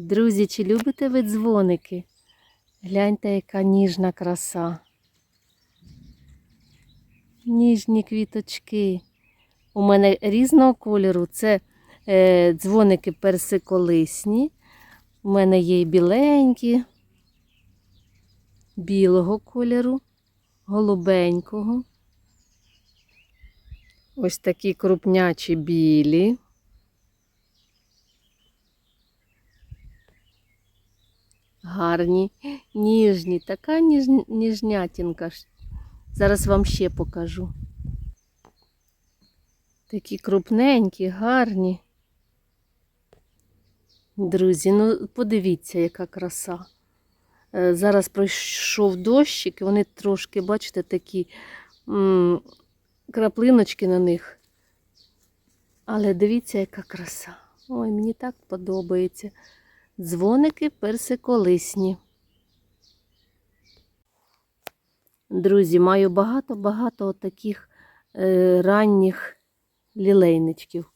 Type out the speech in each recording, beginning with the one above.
Друзі, чи любите ви дзвоники? Гляньте, яка ніжна краса. Ніжні квіточки. У мене різного кольору. Це е, дзвоники персиколисні. У мене є і біленькі, білого кольору, голубенького. Ось такі крупнячі білі. Гарні, ніжні, така ніж, ніжнятінка. Зараз вам ще покажу. Такі крупненькі, гарні. Друзі, ну подивіться, яка краса. Е, Зараз пройшов дощик, і вони трошки, бачите, такі краплиночки на них. Але дивіться, яка краса. Ой, мені так подобається. Дзвоники персиколисні. Друзі, маю багато-багато таких е, ранніх лілейничків.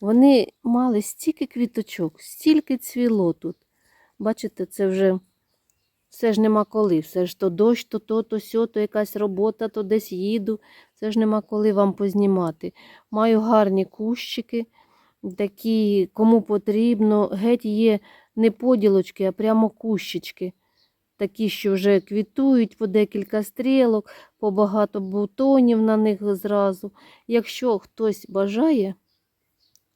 Вони мали стільки квіточок, стільки цвіло тут. Бачите, це вже все ж нема коли. Все ж то дощ, то то, то сьо, то якась робота, то десь їду. Все ж нема коли вам познімати. Маю гарні кущики, такі, кому потрібно. Геть є не поділочки, а прямо кущички. Такі, що вже квітують по декілька стрілок, по багато бутонів на них зразу. Якщо хтось бажає,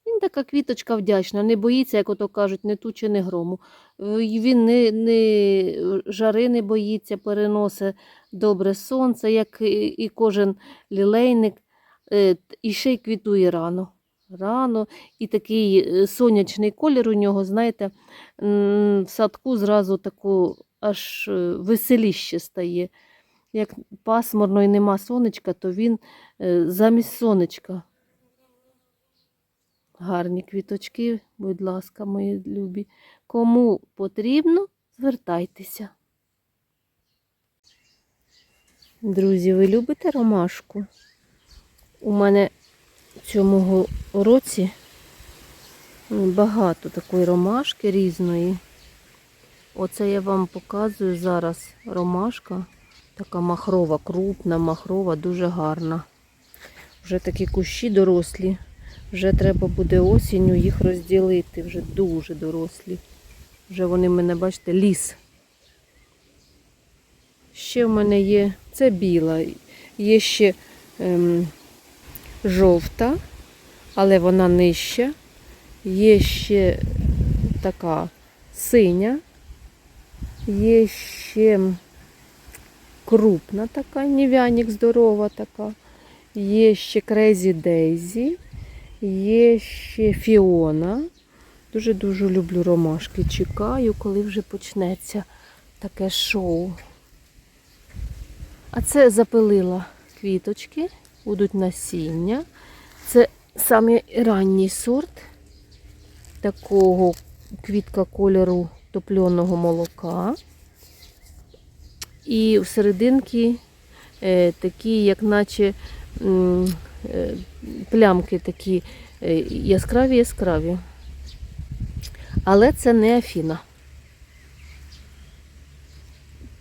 він така квіточка вдячна, не боїться, як ото кажуть, не тучі, не грому. Е, Він не, не жари не боїться, переносить добре сонце, як і і кожен лілейник. Е, І ще й квітує рано. Рано. І такий е, сонячний колір у нього, знаєте, в садку зразу таку аж е, веселіще стає. Як пасмурно і нема сонечка, то він е, замість сонечка. Гарні квіточки, будь ласка, мої любі. Кому потрібно, звертайтеся. Друзі, ви любите ромашку? У мене цьому році багато такої ромашки різної. Оце я вам показую зараз ромашка. Така махрова, крупна, махрова, дуже гарна. Вже такі кущі дорослі. Вже треба буде осінню їх розділити. Вже дуже дорослі. Вже вони мене, бачите, ліс. Ще в мене є, це біла, є ще ем, жовта, але вона нижча. Є ще така синя. Є ще крупна така, нів'яник здорова така. Є ще Крезі Дейзі. Є ще Фіона. Дуже-дуже люблю ромашки. Чекаю, коли вже почнеться таке шоу. А це запилила квіточки, будуть насіння. Це саме ранній сорт такого квітка кольору топленого молока. І всерединки е, такі, як наче е, плямки такі е, яскраві яскраві. Але це не Афіна.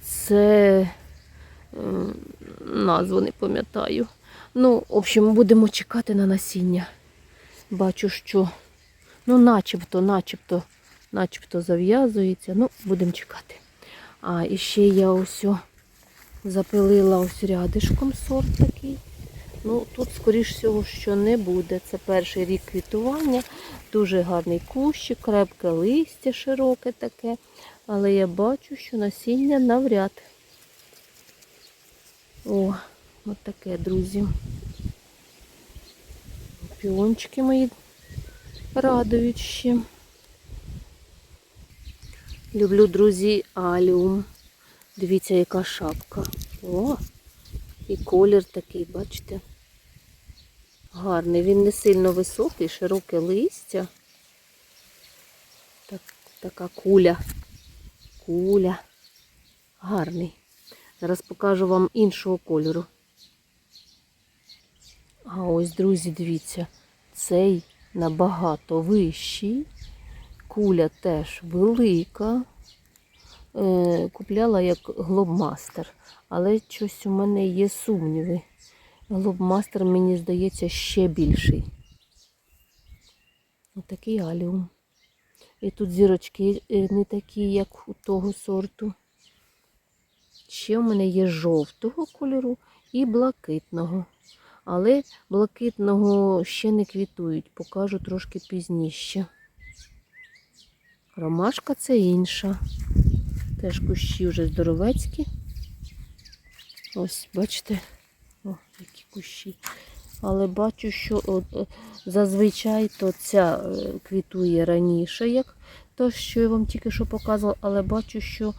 Це м, назву не пам'ятаю. Ну, в общем, будемо чекати на насіння. Бачу, що ну, начебто, начебто, начебто зав'язується. Ну, будемо чекати. А, і ще я ось запилила ось рядишком сорт такий. Ну, тут, скоріш всього, що не буде. Це перший рік квітування. Дуже гарний кущик, крепке листя широке таке. Але я бачу, що насіння навряд. О, от таке, друзі. Піончики мої радують ще. Люблю, друзі, аліум. Дивіться, яка шапка. О, і колір такий, бачите? Гарний. Він не сильно високий, широке листя. Так, така куля. Куля. Гарний. Зараз покажу вам іншого кольору. А ось, друзі, дивіться, цей набагато вищий. куля теж велика. Е, Купляла як глобмастер, але щось у мене є сумніви. Глобмастер, мені здається, ще більший. Отакий аліум. І тут зірочки е, не такі, як у того сорту. Ще в мене є жовтого кольору і блакитного. Але блакитного ще не квітують, покажу трошки пізніше. Ромашка це інша. Теж кущі вже здоровецькі. Ось, бачите, о, які кущі. Але бачу, що от, е, зазвичай то ця е, квітує раніше, як то, що я вам тільки що показувала, але бачу, що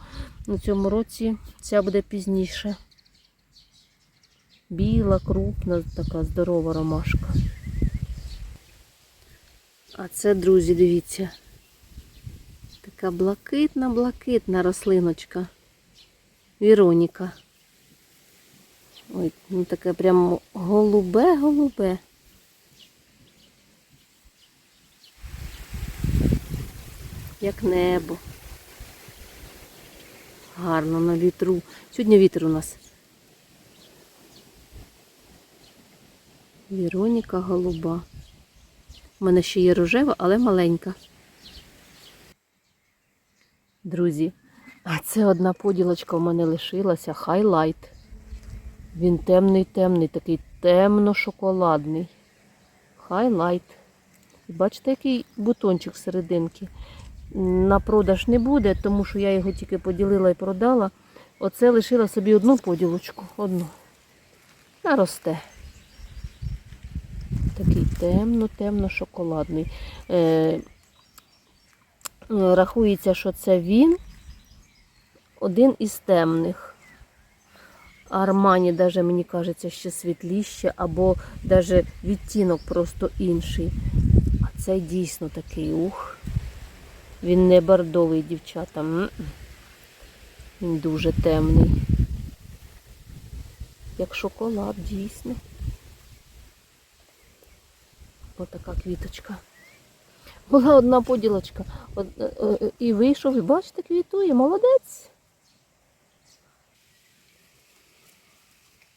на цьому році ця буде пізніше. Біла, крупна, така здорова ромашка. А це, друзі, дивіться. Така блакитна-блакитна рослиночка. Віроніка. Ой, ну таке прямо голубе-голубе. Як небо. Гарно на вітру. Сьогодні вітер у нас. Віроніка голуба. У мене ще є рожева, але маленька. Друзі, а це одна поділочка в мене лишилася. Хайлайт. Він темний-темний, такий темно-шоколадний. Хайлайт. І Бачите, який бутончик серединки. На продаж не буде, тому що я його тільки поділила і продала. Оце лишила собі одну поділочку. Одну. Наросте. Темно-темно-шоколадний. Е, рахується, що це він один із темних. Армані, даже, мені кажеться, ще світліще, або даже відтінок просто інший. А цей дійсно такий ух. Він не бордовий, дівчата. Він дуже темний. Як шоколад, дійсно. Отака квіточка. Була одна поділочка. От, е, е, і вийшов, і бачите, квітує. Молодець.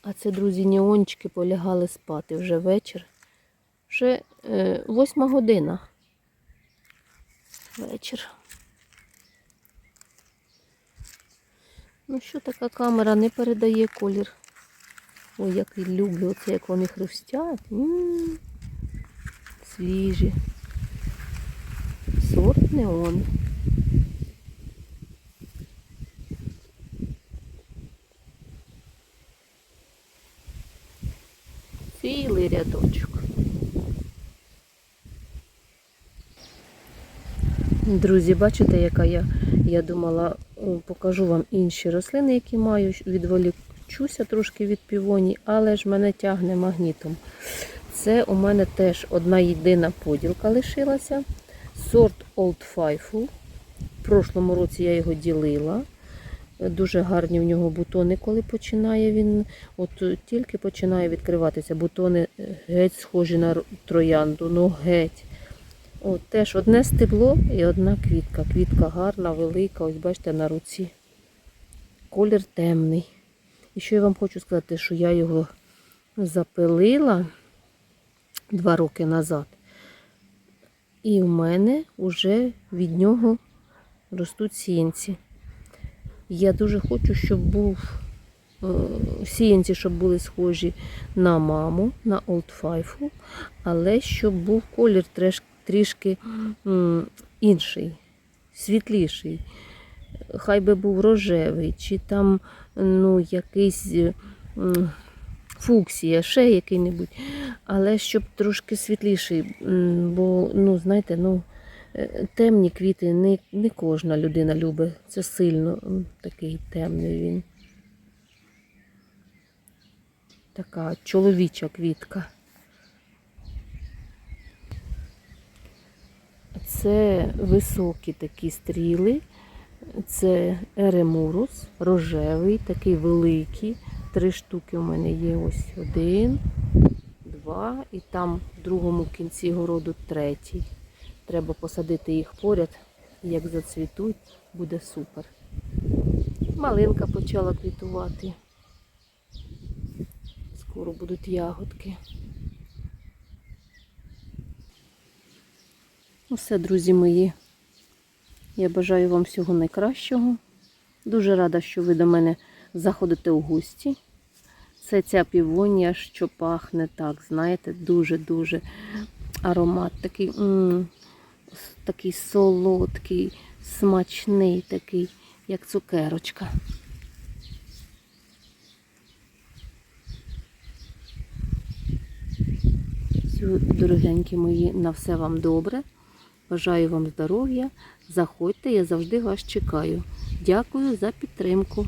А це, друзі, неончики полягали спати вже вечір. Вже е, восьма година. Вечір. Ну що така камера не передає колір. Ой, як і люблю оце, як вони хрустять. Свіжі. Сорт неон. Цілий рядочок. Друзі, бачите, яка я, я думала, покажу вам інші рослини, які маю. Відволічуся трошки від півоні, але ж мене тягне магнітом. Це у мене теж одна єдина поділка лишилася. Сорт Old Faithful. В прошлому році я його ділила. Дуже гарні в нього бутони, коли починає він. От тільки починає відкриватися. Бутони геть схожі на троянду. Ну геть. От теж одне стебло і одна квітка. Квітка гарна, велика, ось бачите, на руці. Колір темний. І що я вам хочу сказати, що я його запилила два роки назад. І в мене вже від нього ростуть сіянці. Я дуже хочу, щоб був е, сіянці, щоб були схожі на маму, на Faithful, але щоб був колір трішки інший, світліший. Хай би був рожевий, чи там ну, якийсь фуксія, ще який-небудь. Але щоб трошки світліший, бо, ну, знаєте, ну. Е, Темні квіти не, не кожна людина любить. Це сильно такий темний він. Така чоловіча квітка. Це високі такі стріли. Це еремурус, рожевий, такий великий. Три штуки у мене є ось один, два, і там в другому кінці городу третій. Треба посадити їх поряд. Як зацвітуть, буде супер. Малинка почала квітувати. Скоро будуть ягодки. Ну все, друзі мої. Я бажаю вам всього найкращого. Дуже рада, що ви до мене заходите у гості. Це ця півонія, що пахне так, знаєте, дуже-дуже аромат такий, м, с- такий солодкий, смачний, такий, як цукерочка. Дорогенькі мої, на все вам добре. Бажаю вам здоров'я. Заходьте, я завжди вас чекаю. Дякую за підтримку.